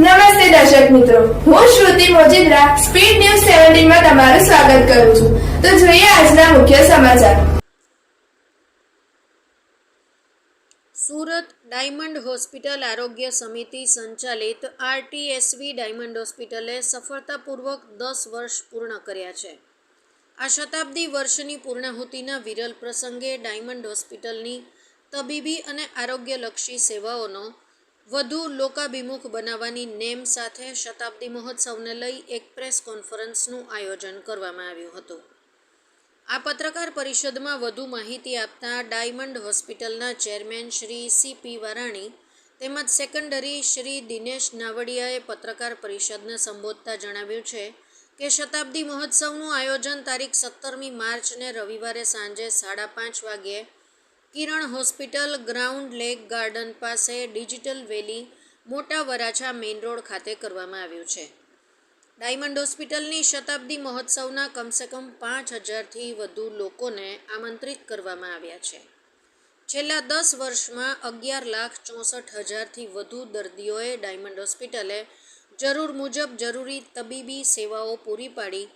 નમસ્તે દર્શક મિત્રો. હું શ્રુતિ મોજીદ્રા, સ્પીડ ન્યૂઝ સેવન્ટીનમાં તમારું સ્વાગત કરું છું. તો જોઈએ આજના મુખ્ય સમાચાર. સુરત ડાયમંડ હોસ્પિટલ આરોગ્ય સમિતિ સંચાલિત આરટીએસવી ડાયમંડ હોસ્પિટલે સફળતાપૂર્વક દસ વર્ષ પૂર્ણ કર્યા છે. આ શતાબ્દી વર્ષની પૂર્ણાહુતિના વિરલ પ્રસંગે ડાયમંડ હોસ્પિટલની તબીબી અને આરોગ્યલક્ષી સેવાઓનો વધુ લોકાભિમુખ બનાવવાની નેમ સાથે શતાબ્દી મહોત્સવને લઈ એક પ્રેસ કોન્ફરન્સનું આયોજન કરવામાં આવ્યું હતું. આ પત્રકાર પરિષદમાં વધુ માહિતી આપતા ડાયમંડ હોસ્પિટલના chairman Shri C P Varani તેમજ સેકન્ડરી શ્રી દિનેશ નાવડિયાએ પત્રકાર પરિષદને સંબોધતા જણાવ્યું છે કે શતાબ્દી મહોત્સવનું આયોજન તારીખ સત્તરમી માર્ચને રવિવારે સાંજે સાડા પાંચ વાગ્યે Kiran hospital ground lake garden પાસે digital valley Mota Varachha main road ખાતે કરવામાં આવ્યું છે. ડાયમંડ હોસ્પિટલની શતાબ્દી મહોત્સવના કમસે કમ પાંચ હજારથી વધુ લોકોને આમંત્રિત કરવામાં આવ્યા છે. છેલ્લા દસ વર્ષમાં અગિયાર લાખ ચોસઠ હજારથી વધુ દર્દીઓએ ડાયમંડ હોસ્પિટલે જરૂર મુજબ જરૂરી તબીબી સેવાઓ પૂરી પાડી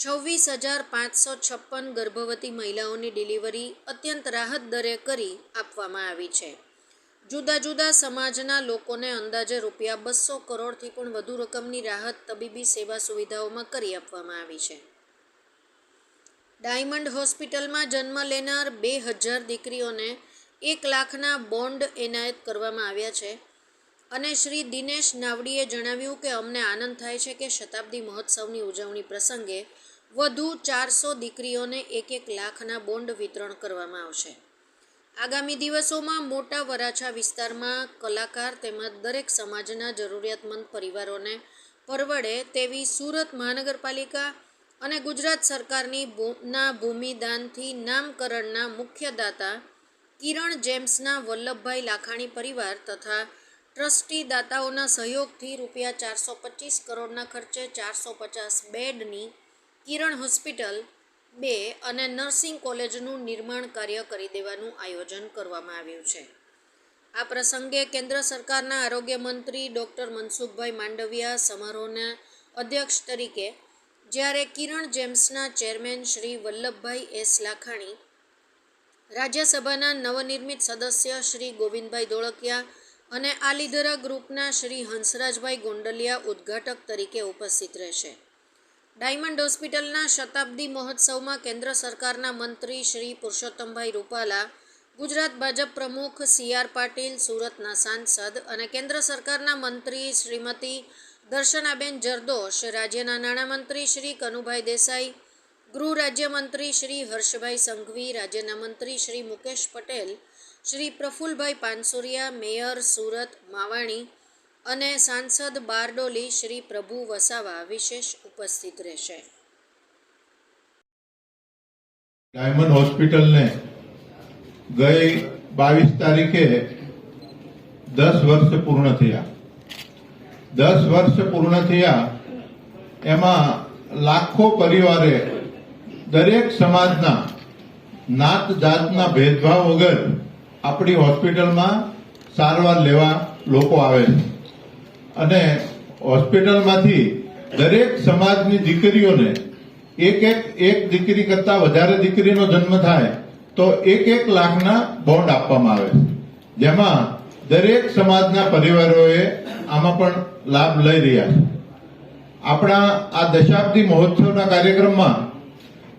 છવ્વીસ હજાર પાંચસો છપ્પન ગર્ભવતી મહિલાઓની ડિલિવરી અત્યંત રાહત દરે કરી આપવામાં આવી છે. જુદા જુદા સમાજના લોકોને અંદાજે રૂપિયા બસો કરોડથી પણ વધુ રકમની રાહત તબીબી સેવા સુવિધાઓમાં કરી આપવામાં આવી છે. ડાયમંડ હોસ્પિટલમાં જન્મ લેનાર બે હજાર દીકરીઓને એક લાખના બોન્ડ એનાયત કરવામાં આવ્યા છે અને શ્રી દિનેશ નાવડીએ જણાવ્યું કે અમને આનંદ થાય છે કે શતાબ્દી મહોત્સવની ઉજવણી પ્રસંગે વધુ ચારસો દીકરીઓને એક એક લાખના બોન્ડ વિતરણ કરવામાં આવશે. આગામી દિવસોમાં મોટા વરાછા વિસ્તારમાં કલાકાર તેમજ દરેક સમાજના જરૂરિયાતમંદ પરિવારોને પરવડે તેવી સુરત મહાનગરપાલિકા અને ગુજરાત સરકારની ના ભૂમિદાનથી નામકરણના મુખ્ય દાતા કિરણ જેમ્સના વલ્લભભાઈ લાખાણી પરિવાર તથા ટ્રસ્ટી દાતાઓના સહયોગથી રૂપિયા ચારસો પચીસ કરોડના ખર્ચે ચારસો પચાસ બેડની કિરણ હોસ્પિટલ બે અને નર્સિંગ કોલેજનું નિર્માણ કાર્ય કરી દેવાનું આયોજન કરવામાં આવ્યું છે. આ પ્રસંગે કેન્દ્ર સરકારના આરોગ્ય મંત્રી ડૉક્ટર મનસુખભાઈ માંડવિયા સમારોહના અધ્યક્ષ તરીકે જ્યારે કિરણ જેમ્સના ચેરમેન શ્રી વલ્લભભાઈ એસ લાખાણી, રાજ્યસભાના નવનિર્મિત સદસ્ય શ્રી ગોવિંદભાઈ ધોળકિયા અને આલીધરા ગ્રુપના શ્રી હંસરાજભાઈ ગોંડલિયા ઉદ્ઘાટક તરીકે ઉપસ્થિત રહેશે. ડાયમંડ હોસ્પિટલના શતાબ્દી મહોત્સવમાં કેન્દ્ર સરકારના મંત્રી શ્રી પુરુષોત્તમભાઈ રૂપાલા, ગુજરાત ભાજપ પ્રમુખ સી આર પાટીલ, સુરતના સાંસદ અને કેન્દ્ર સરકારના મંત્રી શ્રીમતી દર્શનાબેન જરદોશ, રાજ્યના નાણામંત્રી શ્રી કનુભાઈ દેસાઈ, ગૃહ રાજ્યમંત્રી શ્રી હર્ષભાઈ સંઘવી, રાજ્યના મંત્રી શ્રી મુકેશ પટેલ, શ્રી પ્રફુલભાઈ પાનસુરિયા, મેયર સુરત માવાણી અને સાંસદ બારડોલી શ્રી પ્રભુ વસાવા વિશેષ ઉપસ્થિત રહેશે. ડાયમંડ હોસ્પિટલને ગઈ બાવીસ તારીખે દસ વર્ષ પૂર્ણ થયા. દસ વર્ષ પૂર્ણ થયા એમાં લાખો પરિવારે દરેક સમાજના નાત જાતના ભેદભાવ વગર આપણી હોસ્પિટલમાં સારવાર લેવા લોકો આવે છે. અને હોસ્પિટલમાંથી દરેક સમાજની દીકરીઓને એક એક એક દીકરી કરતા વધારે દીકરીનો જન્મ થાય, તો એક એક લાખના બોન્ડ આપવામાં આવે છે. જેમાં દરેક સમાજના પરિવારોએ આમાં પણ લાભ લઈ રહ્યા છે. આપણા આ દશાબ્દી મહોત્સવના કાર્યક્રમમાં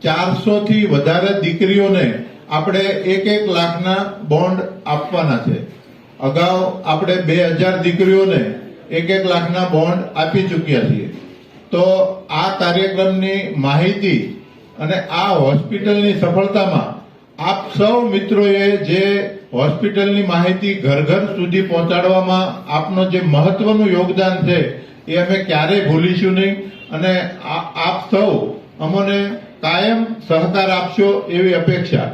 ચારસો થી વધારે દીકરીઓને આપણે એક એક લાખના બોન્ડ આપવાના છે. અગાઉ આપણે બે હજાર દીકરીઓને એક એક લાખના બોન્ડ આપી ચૂક્યા છીએ. તો આ કાર્યક્રમની માહિતી અને આ હોસ્પિટલની સફળતામાં આપ સૌ મિત્રોએ જે હોસ્પિટલની માહિતી ઘર ઘર સુધી પહોંચાડવામાં આપનો જે મહત્વનું યોગદાન છે એ અમે ક્યારેય ભૂલીશું નહીં. અને આપ સૌ અમને કાયમ સહકાર આપશો એવી અપેક્ષા.